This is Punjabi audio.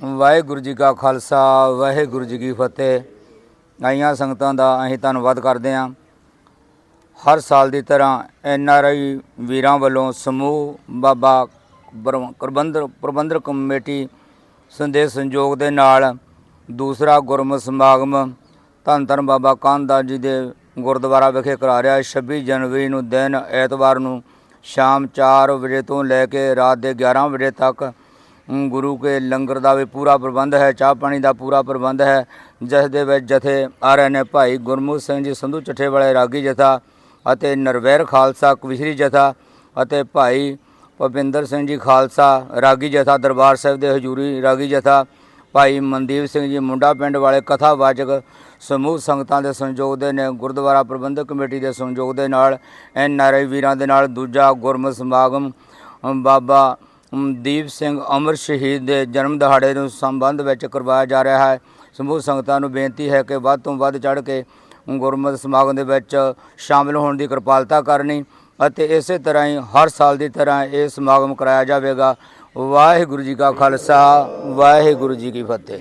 ਵਾਹਿਗੁਰੂ ਜੀ ਕਾ ਖਾਲਸਾ, ਵਾਹਿਗੁਰੂ ਜੀ ਕੀ ਫਤਿਹ। ਆਈਆਂ ਸੰਗਤਾਂ ਦਾ ਅਸੀਂ ਧੰਨਵਾਦ ਕਰਦੇ ਹਾਂ। ਹਰ ਸਾਲ ਦੀ ਤਰ੍ਹਾਂ ਐਨ ਆਰ ਆਈ ਵੀਰਾਂ ਵੱਲੋਂ ਸਮੂਹ ਬਾਬਾ ਬਰ- ਪ੍ਰਬੰਧਕ ਪ੍ਰਬੰਧਕ ਕਮੇਟੀ ਸੰਦੇਸ਼ ਸੰਯੋਗ ਦੇ ਨਾਲ ਦੂਸਰਾ ਗੁਰਮਤਿ ਸਮਾਗਮ ਧੰਨ ਧੰਨ ਬਾਬਾ ਕਾਂਦਾ ਜੀ ਦੇ ਗੁਰਦੁਆਰਾ ਵਿਖੇ ਕਰਾ ਰਿਹਾ 26 ਜਨਵਰੀ ਨੂੰ ਦਿਨ ਐਤਵਾਰ ਨੂੰ ਸ਼ਾਮ 4 ਵਜੇ ਤੋਂ ਲੈ ਕੇ ਰਾਤ ਦੇ 11 ਵਜੇ ਤੱਕ ਗੁਰੂ ਕੇ ਲੰਗਰ ਦਾ ਵੀ ਪੂਰਾ ਪ੍ਰਬੰਧ ਹੈ, ਚਾਹ ਪਾਣੀ ਦਾ ਪੂਰਾ ਪ੍ਰਬੰਧ ਹੈ। ਜਿਸ ਦੇ ਵਿੱਚ ਜਥੇ ਆ ਰਹੇ ਨੇ ਭਾਈ ਗੁਰਮੁਖ ਸਿੰਘ ਜੀ, ਸੰਧੂ ਚੱਠੇ ਵਾਲੇ ਰਾਗੀ ਜਥਾ ਅਤੇ ਨਰਵੈਰ ਖਾਲਸਾ ਕਵਿਸ਼ਰੀ ਜਥਾ ਅਤੇ ਭਾਈ ਭਵਿੰਦਰ ਸਿੰਘ ਜੀ ਖਾਲਸਾ ਰਾਗੀ ਜਥਾ, ਦਰਬਾਰ ਸਾਹਿਬ ਦੇ ਹਜੂਰੀ ਰਾਗੀ ਜਥਾ, ਭਾਈ ਮਨਦੀਪ ਸਿੰਘ ਜੀ ਮੁੰਡਾ ਪਿੰਡ ਵਾਲੇ ਕਥਾਵਾਚਕ ਸਮੂਹ ਸੰਗਤਾਂ ਦੇ ਸੰਯੋਗ ਦੇ ਨੇ, ਗੁਰਦੁਆਰਾ ਪ੍ਰਬੰਧਕ ਕਮੇਟੀ ਦੇ ਸੰਯੋਗ ਦੇ ਨਾਲ, ਐਨ ਆਰ ਆਈ ਵੀਰਾਂ ਦੇ ਨਾਲ, ਦੂਜਾ ਗੁਰਮਤਿ ਸਮਾਗਮ ਬਾਬਾ ਦੀਪ ਸਿੰਘ ਅਮਰ ਸ਼ਹੀਦ ਦੇ ਜਨਮ ਦਿਹਾੜੇ ਨੂੰ ਸੰਬੰਧ ਵਿੱਚ ਕਰਵਾਇਆ ਜਾ ਰਿਹਾ ਹੈ। ਸਮੂਹ ਸੰਗਤਾਂ ਨੂੰ ਬੇਨਤੀ ਹੈ ਕਿ ਵੱਧ ਤੋਂ ਵੱਧ ਚੜ੍ਹ ਕੇ ਗੁਰਮਤਿ ਸਮਾਗਮ ਦੇ ਵਿੱਚ ਸ਼ਾਮਲ ਹੋਣ ਦੀ ਕਿਰਪਾਲਤਾ ਕਰਨੀ ਅਤੇ ਇਸੇ ਤਰ੍ਹਾਂ ਹੀ ਹਰ ਸਾਲ ਦੀ ਤਰ੍ਹਾਂ ਇਹ ਸਮਾਗਮ ਕਰਾਇਆ ਜਾਵੇਗਾ। ਵਾਹਿਗੁਰੂ ਜੀ ਕਾ ਖਾਲਸਾ, ਵਾਹਿਗੁਰੂ ਜੀ ਕੀ ਫਤਿਹ।